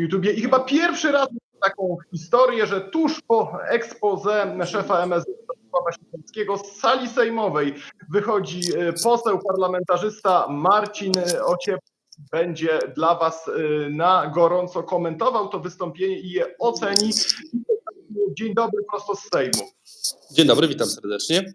YouTubie i chyba pierwszy raz taką historię, że tuż po expose szefa MSZ Sikorskiego z sali sejmowej wychodzi e, poseł parlamentarzysta Marcin Ociep będzie dla Was e, na gorąco komentował to wystąpienie i je oceni. Dzień dobry prosto z Sejmu. Dzień dobry, witam serdecznie.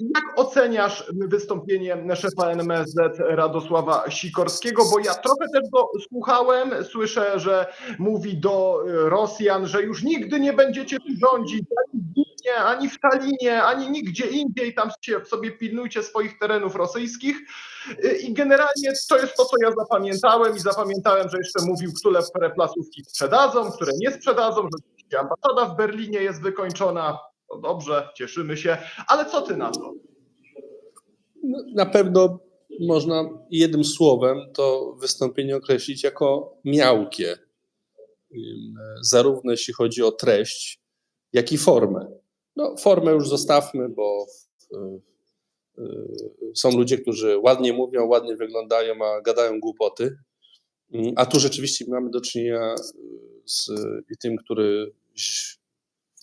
Jak oceniasz wystąpienie szefa NMSZ Radosława Sikorskiego? Bo ja trochę też go słuchałem, słyszę, że mówi do Rosjan, że już nigdy nie będziecie tu rządzić, ani w Wilnie, ani w Talinie, ani nigdzie indziej, tam się sobie pilnujcie swoich terenów rosyjskich. I generalnie to jest to, co ja zapamiętałem i zapamiętałem, że jeszcze mówił, które placówki sprzedadzą, które nie sprzedadzą, że ambasada w Berlinie jest wykończona, no dobrze, cieszymy się, ale co ty na to? No, Na pewno można jednym słowem to wystąpienie określić jako miałkie, zarówno jeśli chodzi o treść, jak i formę. No, formę już zostawmy, bo y, y, są ludzie, którzy ładnie mówią, ładnie wyglądają, a gadają głupoty. A tu rzeczywiście mamy do czynienia y, z i tym, który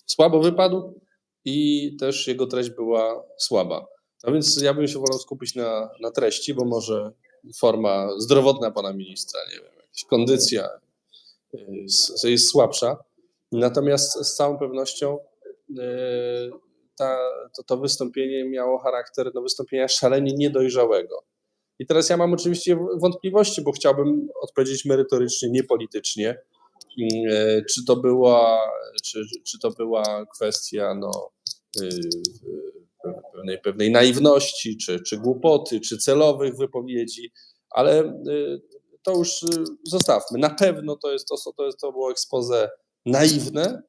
słabo wypadł, i też jego treść była słaba. No więc ja bym się wolał skupić na, na treści, bo może forma zdrowotna pana ministra, nie wiem, jakaś kondycja y, s- jest słabsza. Natomiast z całą pewnością y, ta, to, to wystąpienie miało charakter no, wystąpienia szalenie niedojrzałego. I teraz ja mam oczywiście wątpliwości, bo chciałbym odpowiedzieć merytorycznie, nie politycznie. Y, Czy to była, czy, czy to była kwestia no, y, y, pewnej, pewnej naiwności, czy, czy głupoty, czy celowych wypowiedzi, ale y, to już y, zostawmy. Na pewno to jest to, to, jest, to było expose naiwne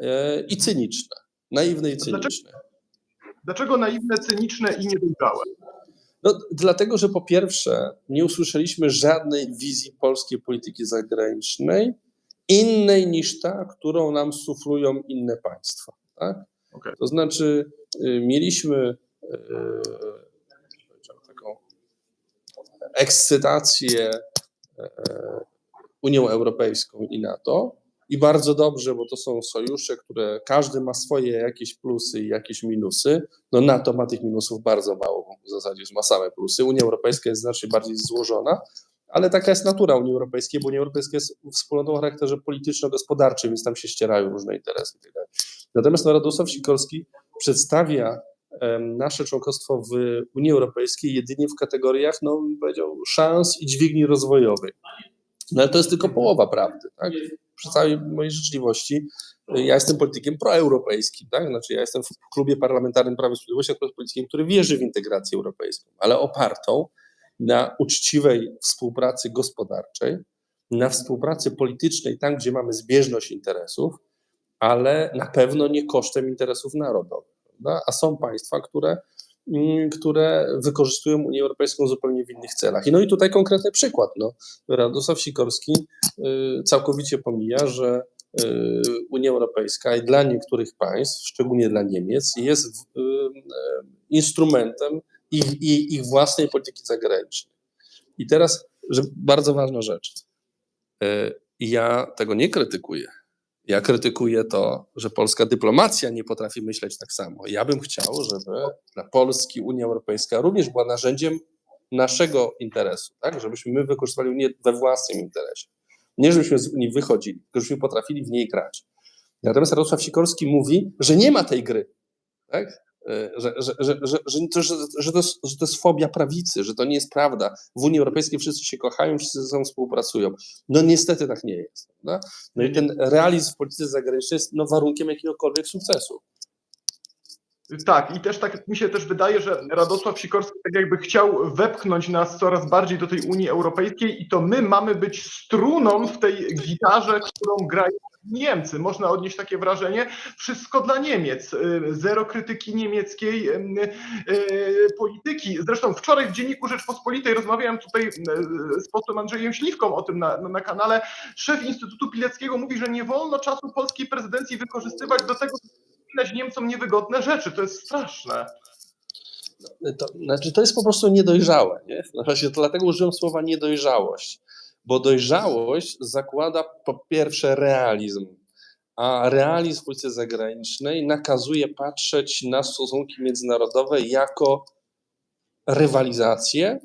y, i cyniczne. Naiwne i Dlaczego? cyniczne. Dlaczego naiwne, cyniczne i niedojrzałe? No, dlatego, że po pierwsze nie usłyszeliśmy żadnej wizji polskiej polityki zagranicznej innej niż ta, którą nam suflują inne państwa. Tak? Okej. To znaczy y, mieliśmy y, taką ekscytację y, Unią Europejską i NATO i bardzo dobrze, bo to są sojusze, które każdy ma swoje jakieś plusy i jakieś minusy. No NATO ma tych minusów bardzo mało, w zasadzie ma same plusy. Unia Europejska jest znacznie bardziej złożona, ale taka jest natura Unii Europejskiej, bo Unia Europejska jest wspólnotą o charakterze polityczno-gospodarczym, więc tam się ścierają różne interesy. tak. Natomiast Radosław Sikorski przedstawia nasze członkostwo w Unii Europejskiej jedynie w kategoriach, no powiedział, szans i dźwigni rozwojowej. No ale to jest tylko połowa prawdy. Tak? Przy całej mojej życzliwości, y, ja jestem politykiem proeuropejskim, tak? Znaczy ja jestem w klubie parlamentarnym Prawa i Sprawiedliwości, politykiem, który wierzy w integrację europejską, ale opartą na uczciwej współpracy gospodarczej, na współpracy politycznej, tam gdzie mamy zbieżność interesów, ale na pewno nie kosztem interesów narodowych. Prawda? A są państwa, które, mm, które wykorzystują Unię Europejską zupełnie w innych celach. I no i tutaj konkretny przykład. No, Radosław Sikorski y, całkowicie pomija, że y, Unia Europejska i dla niektórych państw, szczególnie dla Niemiec, jest y, instrumentem ich, ich, własnej polityki zagranicznej. I teraz, że bardzo ważna rzecz. Y, Ja tego nie krytykuję. Ja krytykuję to, że polska dyplomacja nie potrafi myśleć tak samo. Ja bym chciał, żeby dla Polski Unia Europejska również była narzędziem naszego interesu, tak? żebyśmy my wykorzystywali Unię we własnym interesie. Nie żebyśmy z Unii wychodzili, tylko żebyśmy potrafili w niej grać. Natomiast Radosław Sikorski mówi, że nie ma tej gry. Tak? E, Że, że, że, że, że, że, to że to jest fobia prawicy, że to nie jest prawda. W Unii Europejskiej wszyscy się kochają, wszyscy ze sobą współpracują. No niestety tak nie jest. Prawda? No i ten realizm w polityce zagranicznej jest no, warunkiem jakiegokolwiek sukcesu. Tak, i też tak mi się też wydaje, że Radosław Sikorski tak jakby chciał wepchnąć nas coraz bardziej do tej Unii Europejskiej i to my mamy być struną w tej gitarze, którą grają Niemcy. Można odnieść takie wrażenie, wszystko dla Niemiec, y, zero krytyki niemieckiej y, y, polityki. Zresztą wczoraj w Dzienniku Rzeczpospolitej rozmawiałem tutaj z posłem Andrzejem Śliwką o tym na, na kanale. Szef Instytutu Pileckiego mówi, że nie wolno czasu polskiej prezydencji wykorzystywać do tego, przypominać Niemcom niewygodne rzeczy. To jest straszne. To, znaczy, to jest po prostu niedojrzałe. Nie? To dlatego użyłem słowa niedojrzałość. Bo dojrzałość zakłada po pierwsze realizm, a realizm w polityce zagranicznej nakazuje patrzeć na stosunki międzynarodowe jako rywalizację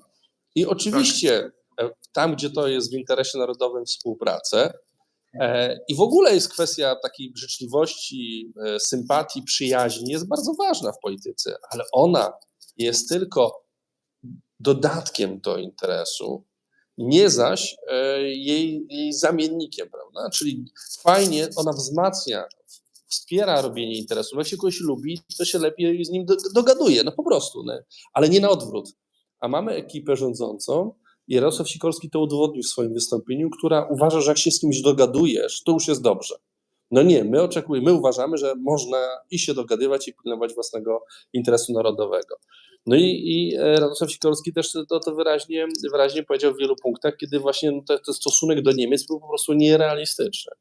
i oczywiście e, tam, gdzie to jest w interesie narodowym, współpracę. E, I w ogóle jest kwestia takiej życzliwości, e, sympatii, przyjaźni, jest bardzo ważna w polityce, ale ona jest tylko dodatkiem do interesu, nie zaś e, jej, jej zamiennikiem, prawda? Czyli fajnie ona wzmacnia, wspiera robienie interesu. Jak się kogoś lubi, to się lepiej z nim do- dogaduje, no po prostu, no. ale nie na odwrót. A mamy ekipę rządzącą, Jarosław Sikorski to udowodnił w swoim wystąpieniu, która uważa, że jak się z kimś dogadujesz, to już jest dobrze. No nie, my oczekujemy, my uważamy, że można i się dogadywać, i pilnować własnego interesu narodowego. No i, i e, Radosław Sikorski też to, to wyraźnie, wyraźnie powiedział w wielu punktach, kiedy właśnie no, te- ten stosunek do Niemiec był po prostu nierealistyczny.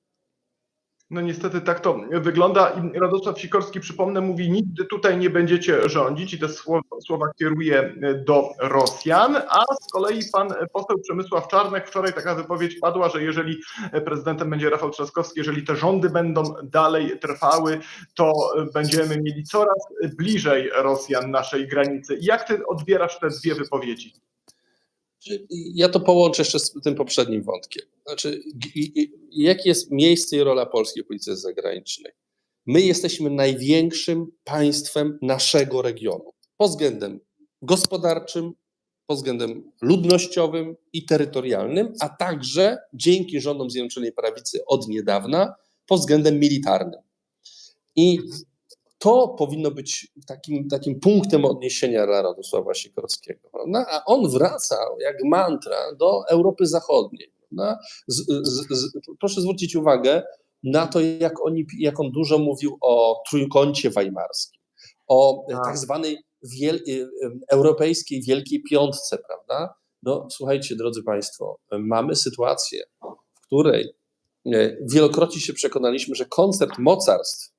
No niestety tak to wygląda Radosław Sikorski, przypomnę, mówi nigdy tutaj nie będziecie rządzić i te słowa kieruje do Rosjan, a z kolei pan poseł Przemysław Czarnek, wczoraj taka wypowiedź padła, że jeżeli prezydentem będzie Rafał Trzaskowski, jeżeli te rządy będą dalej trwały, to będziemy mieli coraz bliżej Rosjan naszej granicy. Jak ty odbierasz te dwie wypowiedzi? Ja to połączę jeszcze z tym poprzednim wątkiem. Znaczy, jakie jest miejsce i rola Polski w polityce zagranicznej? My jesteśmy największym państwem naszego regionu pod względem gospodarczym, pod względem ludnościowym i terytorialnym, a także dzięki rządom Zjednoczonej Prawicy od niedawna pod względem militarnym. I to powinno być takim, takim punktem odniesienia dla Radosława Sikorskiego. Prawda? A on wraca jak mantra do Europy Zachodniej. Z, z, z, proszę zwrócić uwagę na to, jak, oni, jak on dużo mówił o trójkącie weimarskim, o Tak. tak zwanej wiel, y, europejskiej Wielkiej Piątce, prawda? No słuchajcie, drodzy Państwo, mamy sytuację, w której e, wielokrotnie się przekonaliśmy, że koncept mocarstw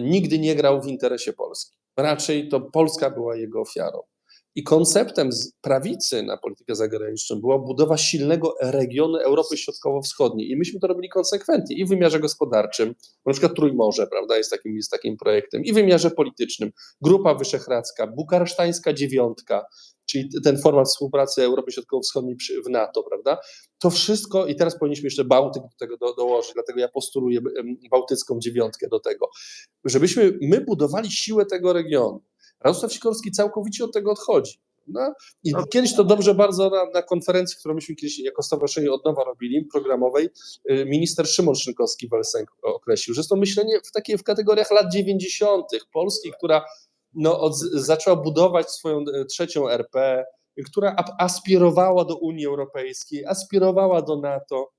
nigdy nie grał w interesie Polski. Raczej to Polska była jego ofiarą. I konceptem z prawicy na politykę zagraniczną była budowa silnego regionu Europy Środkowo-Wschodniej. I myśmy to robili konsekwentnie i w wymiarze gospodarczym, na przykład Trójmorze, prawda, jest takim, jest takim projektem, i w wymiarze politycznym, Grupa Wyszehradzka, Bukaresztańska Dziewiątka, czyli ten format współpracy Europy Środkowo-Wschodniej w NATO, prawda? To wszystko, i teraz powinniśmy jeszcze Bałtyk do tego do, dołożyć, dlatego ja postuluję Bałtycką Dziewiątkę do tego, żebyśmy my budowali siłę tego regionu. Radosław Sikorski całkowicie od tego odchodzi. No, I No. kiedyś to dobrze bardzo na, na konferencji, którą myśmy kiedyś jako stowarzyszenie od nowa robili, programowej, y, minister Szymon Szynkowski Welsenk określił, że jest to myślenie w, takiej, w kategoriach lat 90. Polski, która no, od, zaczęła budować swoją e, trzecią RP, która aspirowała do Unii Europejskiej, aspirowała do NATO.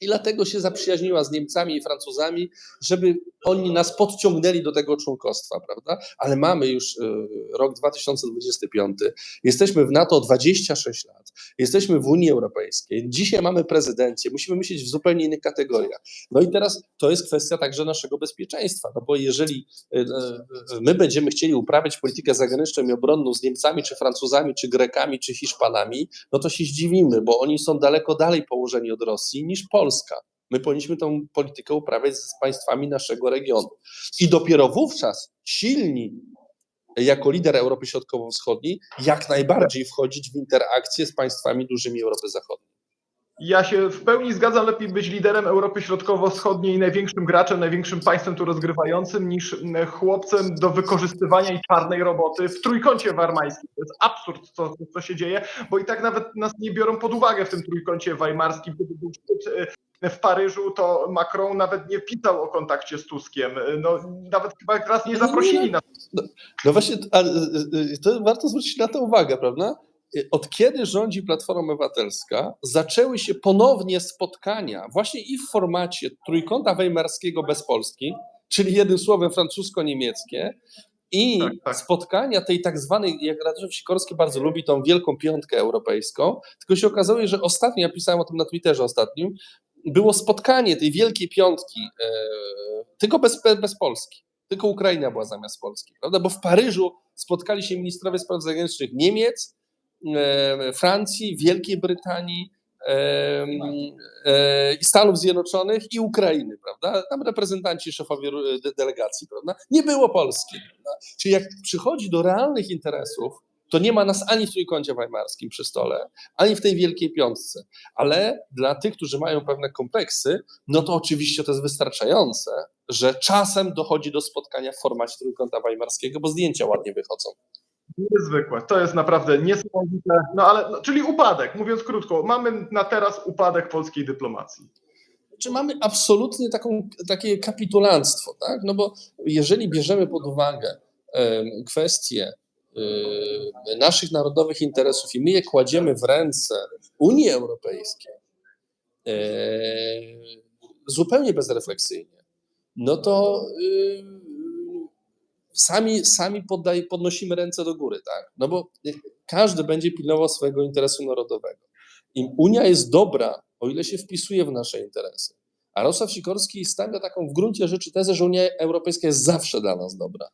I dlatego się zaprzyjaźniła z Niemcami i Francuzami, żeby oni nas podciągnęli do tego członkostwa, prawda? Ale mamy już y, rok 2025, jesteśmy w NATO 26 lat, jesteśmy w Unii Europejskiej, dzisiaj mamy prezydencję, musimy myśleć w zupełnie innych kategoriach. No i teraz to jest kwestia także naszego bezpieczeństwa, no bo jeżeli y, y, my będziemy chcieli uprawiać politykę zagraniczną i obronną z Niemcami, czy Francuzami, czy Grekami, czy Hiszpanami, no to się zdziwimy, bo oni są daleko dalej położeni od Rosji niż Polska. My powinniśmy tę politykę uprawiać z państwami naszego regionu. I dopiero wówczas silni, jako lider Europy Środkowo-Wschodniej, jak najbardziej wchodzić w interakcję z państwami dużymi Europy Zachodniej. Ja się w pełni zgadzam, lepiej być liderem Europy Środkowo-Wschodniej, największym graczem, największym państwem tu rozgrywającym, niż chłopcem do wykorzystywania i czarnej roboty w trójkącie weimarskim. To jest absurd, co, co się dzieje, bo i tak nawet nas nie biorą pod uwagę w tym trójkącie weimarskim. Gdyby był szczyt e, w Paryżu, to Macron nawet nie pisał o kontakcie z Tuskiem. No, nawet chyba raz nie zaprosili nas. No właśnie, ale, y, y, to warto zwrócić na to uwagę, prawda? Y, Od kiedy rządzi Platforma Obywatelska, zaczęły się ponownie spotkania, właśnie i w formacie trójkąta weimarskiego bez Polski, czyli jednym słowem francusko-niemieckie, i Tak, tak. spotkania tej tak zwanej, jak Radosław Sikorski bardzo lubi, tą wielką piątkę europejską, tylko się okazuje, że ostatnio, ja pisałem o tym na Twitterze ostatnim, było spotkanie tej wielkiej piątki, e, tylko bez, bez Polski. Tylko Ukraina była zamiast Polski, prawda? Bo w Paryżu spotkali się ministrowie spraw zagranicznych Niemiec, Francji, Wielkiej Brytanii, e, Stanów Zjednoczonych i Ukrainy, prawda? Tam reprezentanci, szefowie delegacji, prawda? Nie było Polski. Prawda? Czyli jak przychodzi do realnych interesów, to nie ma nas ani w Trójkącie Weimarskim przy stole, ani w tej Wielkiej Piątce. Ale dla tych, którzy mają pewne kompleksy, no to oczywiście to jest wystarczające, że czasem dochodzi do spotkania w formacie Trójkąta Weimarskiego, bo zdjęcia ładnie wychodzą. Niezwykłe. To jest naprawdę niesamowite. No ale, no, czyli upadek, mówiąc krótko. Mamy na teraz upadek polskiej dyplomacji. Czy mamy absolutnie taką, takie kapitulanstwo, tak? No bo jeżeli bierzemy pod uwagę em, kwestie y, naszych narodowych interesów i my je kładziemy w ręce Unii Europejskiej e, zupełnie bezrefleksyjnie, no to sami, sami poddaj, podnosimy ręce do góry, tak? No bo każdy będzie pilnował swojego interesu narodowego. I Unia jest dobra, o ile się wpisuje w nasze interesy. A Rosław Sikorski stawia taką w gruncie rzeczy tezę, że Unia Europejska jest zawsze dla nas dobra.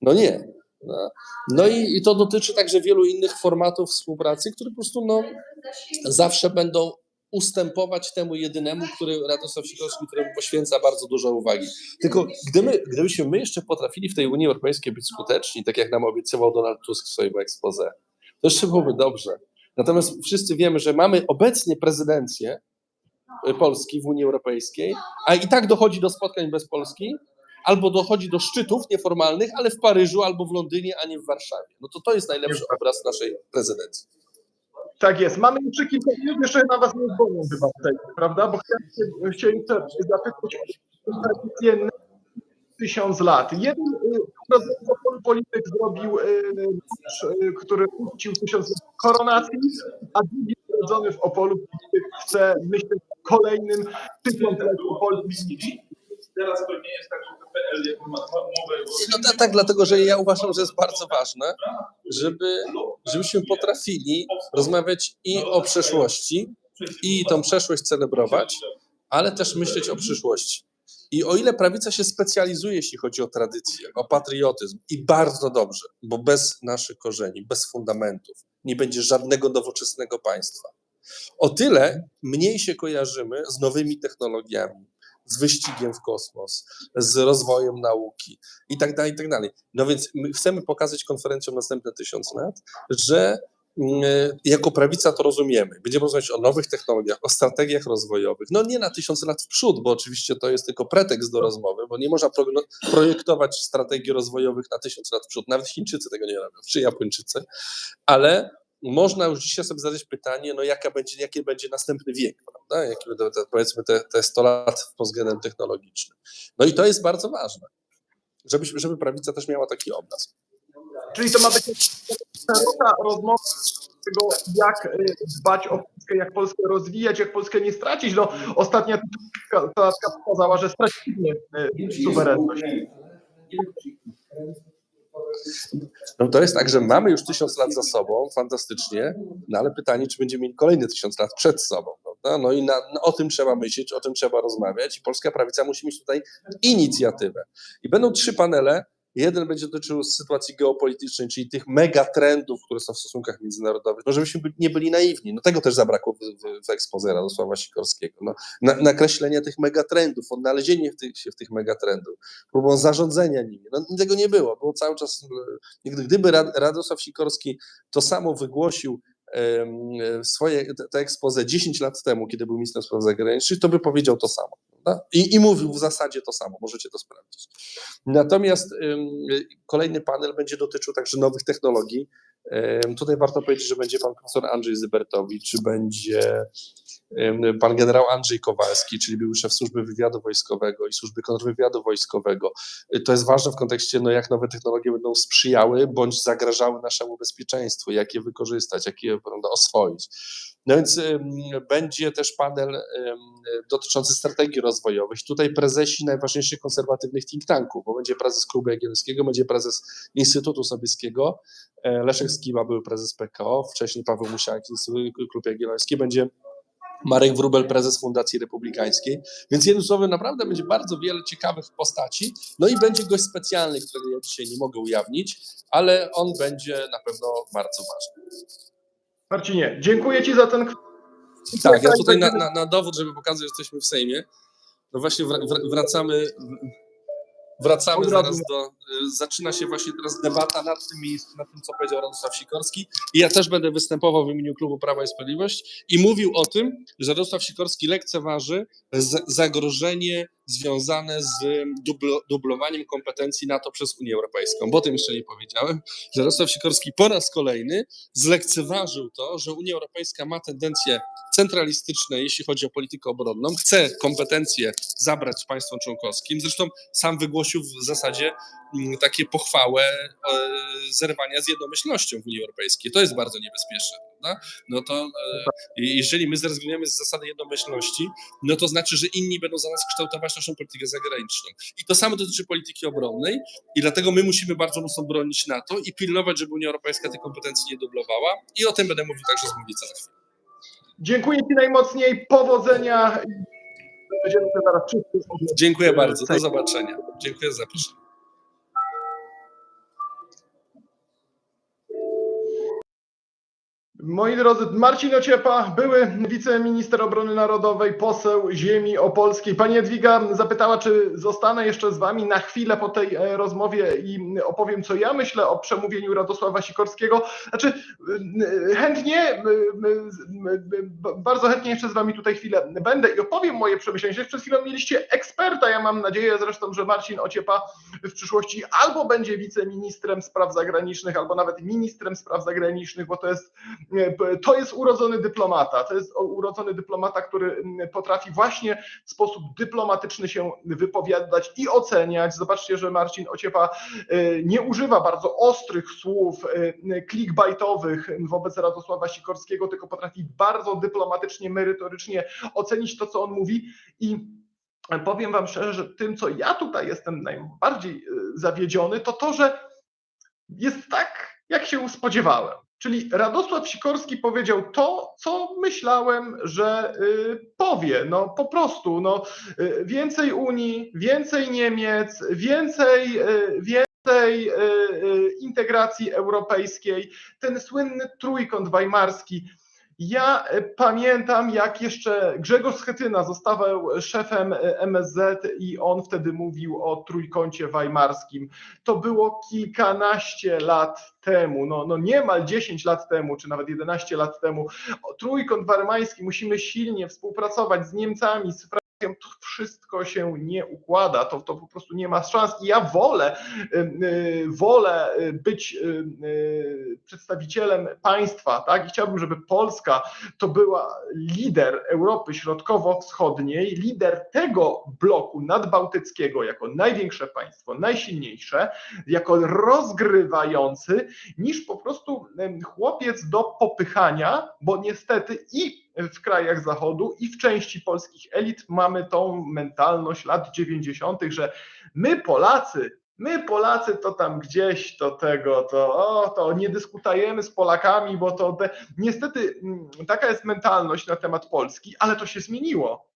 No nie. No, no i, i to dotyczy także wielu innych formatów współpracy, które po prostu no, zawsze będą ustępować temu jedynemu, który Radosław Sikorski, któremu poświęca bardzo dużo uwagi. Tylko gdyby, gdybyśmy my jeszcze potrafili w tej Unii Europejskiej być skuteczni, tak jak nam obiecywał Donald Tusk w swoim expose, to jeszcze byłoby dobrze. Natomiast wszyscy wiemy, że mamy obecnie prezydencję y, Polski w Unii Europejskiej, a i tak dochodzi do spotkań bez Polski, albo dochodzi do szczytów nieformalnych, ale w Paryżu albo w Londynie, a nie w Warszawie. No to to jest najlepszy obraz naszej prezydencji. Tak jest. Mamy jeszcze kilka minut, jeszcze na was nie zwolnią chyba tutaj, prawda? Bo chciałem, się- zapytać o tradycję tysiąc lat. Jeden y, Opolu polityk zrobił, y, y, który uczcił tysiąc lat koronacji, a drugi urodzony w Opolu polityk chce myśleć o kolejnym tysiącleciu Polski. Teraz to nie jest tak, że ma mowę No tak, tak, dlatego że ja uważam, że jest bardzo ważne, żeby, żebyśmy potrafili rozmawiać i o przeszłości, i tą przeszłość celebrować, ale też myśleć o przyszłości. I o ile prawica się specjalizuje, jeśli chodzi o tradycję, o patriotyzm, i bardzo dobrze, bo bez naszych korzeni, bez fundamentów nie będzie żadnego nowoczesnego państwa. O tyle mniej się kojarzymy z nowymi technologiami, z wyścigiem w kosmos, z rozwojem nauki i tak dalej, i tak dalej. No więc my chcemy pokazać konferencją następne tysiąc lat, że mm, jako prawica to rozumiemy. Będziemy rozmawiać o nowych technologiach, o strategiach rozwojowych. No nie na tysiąc lat w przód, bo oczywiście to jest tylko pretekst do rozmowy, bo nie można projektować strategii rozwojowych na tysiąc lat w przód. Nawet Chińczycy tego nie robią, czy Japończycy, ale można już dzisiaj sobie zadać pytanie, no jaka będzie, jaki będzie następny wiek, prawda? Jaki będą te, powiedzmy te, te 100 lat pod względem technologicznym. No i to jest bardzo ważne, żeby, żeby prawica też miała taki obraz. Czyli to ma być szeroka rozmowa tego, jak y, dbać o Polskę, jak Polskę rozwijać, jak Polskę nie stracić. No, ostatnia klatka pokazała, że straciliśmy y, suwerenność. No to jest tak, że mamy już tysiąc lat za sobą, fantastycznie, no ale pytanie, czy będziemy mieli kolejne tysiąc lat przed sobą, prawda? No i na, no o tym trzeba myśleć, o tym trzeba rozmawiać i polska prawica musi mieć tutaj inicjatywę. I będą trzy panele, jeden będzie dotyczył sytuacji geopolitycznej, czyli tych megatrendów, które są w stosunkach międzynarodowych, no żebyśmy by- nie byli naiwni, no tego też zabrakło w, w, w ekspoze Radosława Sikorskiego, no, na, nakreślenie tych megatrendów, odnalezienie w tych, się w tych megatrendów, próbą zarządzania nimi. No, tego nie było. Było cały czas. e, Gdy- Gdyby Rad- Radosław Sikorski to samo wygłosił e, swoje te- te expose 10 lat temu, kiedy był ministrem spraw zagranicznych, to by powiedział to samo. Prawda? I, I mówił w zasadzie to samo, możecie to sprawdzić. Natomiast kolejny panel będzie dotyczył także nowych technologii. Tutaj warto powiedzieć, że będzie pan profesor Andrzej Zybertowicz, będzie pan generał Andrzej Kowalski, czyli były szef służby wywiadu wojskowego i służby kontrwywiadu wojskowego. To jest ważne w kontekście, no, jak nowe technologie będą sprzyjały bądź zagrażały naszemu bezpieczeństwu, jak je wykorzystać, jak je prawda, oswoić. No więc będzie też panel dotyczący strategii rozwojowych. Tutaj prezesi najważniejszych konserwatywnych think tanków, bo będzie prezes Klubu Jagiellońskiego, będzie prezes Instytutu Sobieskiego, e, Leszek Skiba był prezes PKO, wcześniej Paweł Instytut Klub Jagielloński, będzie Marek Wróbel, prezes Fundacji Republikańskiej. Więc jednym słowem naprawdę będzie bardzo wiele ciekawych postaci. No i będzie gość specjalny, którego ja dzisiaj nie mogę ujawnić, ale on będzie na pewno bardzo ważny. Marcinie, dziękuję Ci za ten Tak, ja tutaj na, na, na dowód, żeby pokazać, że jesteśmy w Sejmie, no właśnie wra, wra, wracamy, wracamy zaraz do, y, zaczyna się właśnie teraz debata nad tym miejscem, nad tym, co powiedział Radosław Sikorski. I ja też będę występował w imieniu klubu Prawa i Sprawiedliwość i mówił o tym, że Radosław Sikorski lekceważy zagrożenie związane z dublo, dublowaniem kompetencji NATO przez Unię Europejską, bo o tym jeszcze nie powiedziałem, że Radosław Sikorski po raz kolejny zlekceważył to, że Unia Europejska ma tendencje centralistyczne, jeśli chodzi o politykę obronną, chce kompetencje zabrać państwom członkowskim. Zresztą sam wygłosił w zasadzie takie pochwałę e, zerwania z jednomyślnością w Unii Europejskiej. To jest bardzo niebezpieczne. Prawda? No to e, jeżeli my zrezygnujemy z zasady jednomyślności, no to znaczy, że inni będą za nas kształtować naszą politykę zagraniczną. I to samo dotyczy polityki obronnej i dlatego my musimy bardzo mocno bronić NATO i pilnować, żeby Unia Europejska tych kompetencji nie dublowała i o tym będę mówił także z mównicy za chwilę. Dziękuję Ci najmocniej, powodzenia. Będziemy się zaraz wszyscy oglądać. Dziękuję bardzo, do Sejm. zobaczenia. Dziękuję za zaproszenie. Moi drodzy, Marcin Ociepa, były wiceminister obrony narodowej, poseł ziemi opolskiej. Pani Jadwiga zapytała, czy zostanę jeszcze z Wami na chwilę po tej e, rozmowie i opowiem, co ja myślę o przemówieniu Radosława Sikorskiego. Znaczy, y, chętnie, b- bardzo chętnie jeszcze z Wami tutaj chwilę będę i opowiem moje przemyślenia. Przed chwilą mieliście eksperta, ja mam nadzieję zresztą, że Marcin Ociepa w przyszłości albo będzie wiceministrem spraw zagranicznych, albo nawet ministrem spraw zagranicznych, bo to jest to jest urodzony dyplomata. To jest urodzony dyplomata, który potrafi właśnie w sposób dyplomatyczny się wypowiadać i oceniać. Zobaczcie, że Marcin Ociepa y, nie używa bardzo ostrych słów y, clickbaitowych wobec Radosława Sikorskiego, tylko potrafi bardzo dyplomatycznie, merytorycznie ocenić to, co on mówi i powiem wam szczerze, że tym, co ja tutaj jestem najbardziej zawiedziony, to to, że jest tak, jak się spodziewałem. Czyli Radosław Sikorski powiedział to, co myślałem, że y, powie. No po prostu, no, y, więcej Unii, więcej Niemiec, więcej, y, więcej integracji europejskiej, ten słynny trójkąt weimarski. Ja e, pamiętam, jak jeszcze Grzegorz Schetyna zostawał szefem e, MSZ i on wtedy mówił o trójkącie weimarskim. To było kilkanaście lat temu, no, no niemal 10 lat temu, czy nawet 11 lat temu. Trójkąt weimarski, musimy silnie współpracować z Niemcami, z. To wszystko się nie układa, to, to po prostu nie ma szans. I ja wolę, y, wolę y, być y, przedstawicielem państwa, tak? I chciałbym, żeby Polska to była lider Europy Środkowo-Wschodniej, lider tego bloku nadbałtyckiego jako największe państwo, najsilniejsze, jako rozgrywający, niż po prostu chłopiec do popychania, bo niestety i w krajach Zachodu, i w części polskich elit mamy tą mentalność lat 90., że my Polacy, my Polacy to tam gdzieś to tego, to, o, to nie dyskutujemy z Polakami, bo to te, niestety mm, taka jest mentalność na temat Polski, ale to się zmieniło.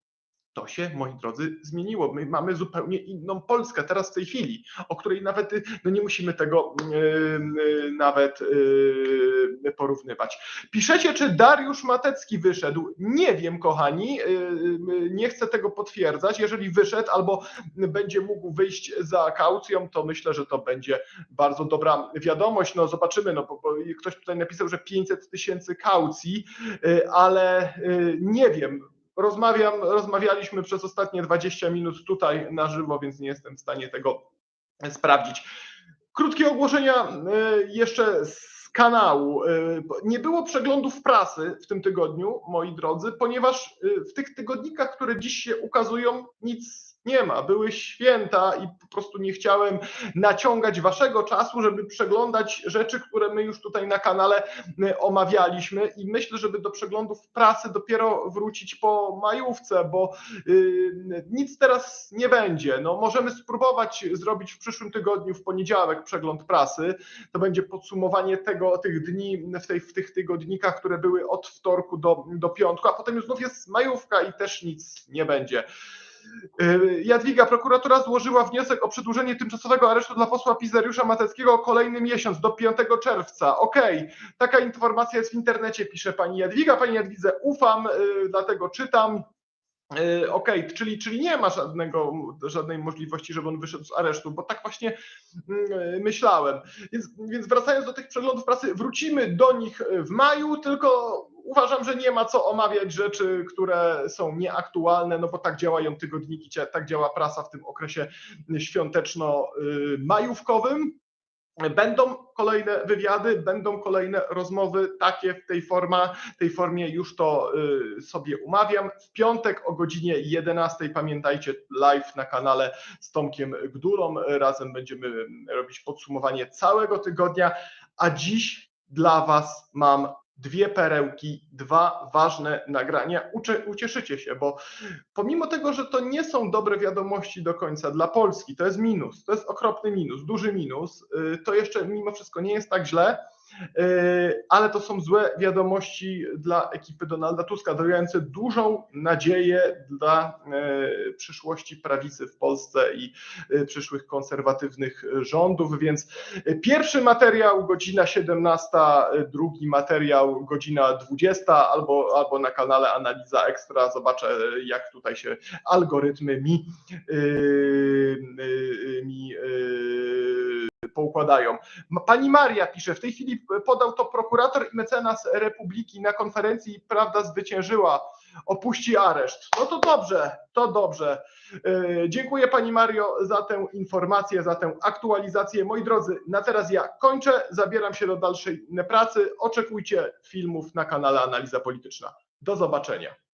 To się, moi drodzy, zmieniło. My mamy zupełnie inną Polskę teraz w tej chwili, o której nawet y, no nie musimy tego y, y, nawet y, porównywać. Piszecie, czy Dariusz Matecki wyszedł? Nie wiem, kochani, y, y, nie chcę tego potwierdzać. Jeżeli wyszedł albo będzie mógł wyjść za kaucją, to myślę, że to będzie bardzo dobra wiadomość. No zobaczymy, no bo, bo ktoś tutaj napisał, że 500 tysięcy kaucji, ale nie wiem. Rozmawiam, rozmawialiśmy przez ostatnie 20 minut tutaj na żywo, więc nie jestem w stanie tego sprawdzić. Krótkie ogłoszenia y, jeszcze z kanału. Y, Nie było przeglądów prasy w tym tygodniu, moi drodzy, ponieważ y, w tych tygodnikach, które dziś się ukazują, nic nie ma. Były święta i po prostu nie chciałem naciągać waszego czasu, żeby przeglądać rzeczy, które my już tutaj na kanale y, omawialiśmy i myślę, żeby do przeglądów prasy dopiero wrócić po majówce, bo y, nic teraz nie będzie. No, możemy spróbować zrobić w przyszłym tygodniu, w poniedziałek, przegląd prasy. To będzie podsumowanie tego, tych dni w, tej, w tych tygodnikach, które były od wtorku do, do piątku, a potem już znów jest majówka i też nic nie będzie. Y, Jadwiga, prokuratura złożyła wniosek o przedłużenie tymczasowego aresztu dla posła Pizariusza Mateckiego o kolejny miesiąc, do 5 czerwca. Okej, taka informacja jest w internecie, pisze pani Jadwiga. Pani Jadwidze ufam, y, dlatego czytam. Y, Okej, czyli, czyli nie ma żadnego, żadnej możliwości, żeby on wyszedł z aresztu, bo tak właśnie mm, myślałem. Więc, więc wracając do tych przeglądów pracy, wrócimy do nich w maju, tylko uważam, że nie ma co omawiać rzeczy, które są nieaktualne, no bo tak działają tygodniki, tak działa prasa w tym okresie świąteczno-majówkowym. Będą kolejne wywiady, będą kolejne rozmowy, takie w tej, forma, tej formie już to y, sobie umawiam. W piątek o godzinie 11 pamiętajcie live na kanale z Tomkiem Gdulą. Razem będziemy robić podsumowanie całego tygodnia, a dziś dla Was mam dwie perełki, dwa ważne nagrania. Ucze, ucieszycie się, bo pomimo tego, że to nie są dobre wiadomości do końca dla Polski, to jest minus, to jest okropny minus, duży minus, y, to jeszcze mimo wszystko nie jest tak źle, ale to są złe wiadomości dla ekipy Donalda Tuska, dające dużą nadzieję dla y, przyszłości prawicy w Polsce i y, przyszłych konserwatywnych rządów, więc Pierwszy materiał godzina 17, drugi materiał godzina 20, albo, albo na kanale Analiza Ekstra. Zobaczę, jak tutaj się algorytmy mi, mi poukładają. Pani Maria pisze, w tej chwili podał to prokurator i mecenas Republiki na konferencji Prawda zwyciężyła, opuści areszt. No to dobrze, to dobrze. E, Dziękuję Pani Mario za tę informację, za tę aktualizację. Moi drodzy, na teraz ja kończę, zabieram się do dalszej pracy. Oczekujcie filmów na kanale Analiza Polityczna. Do zobaczenia.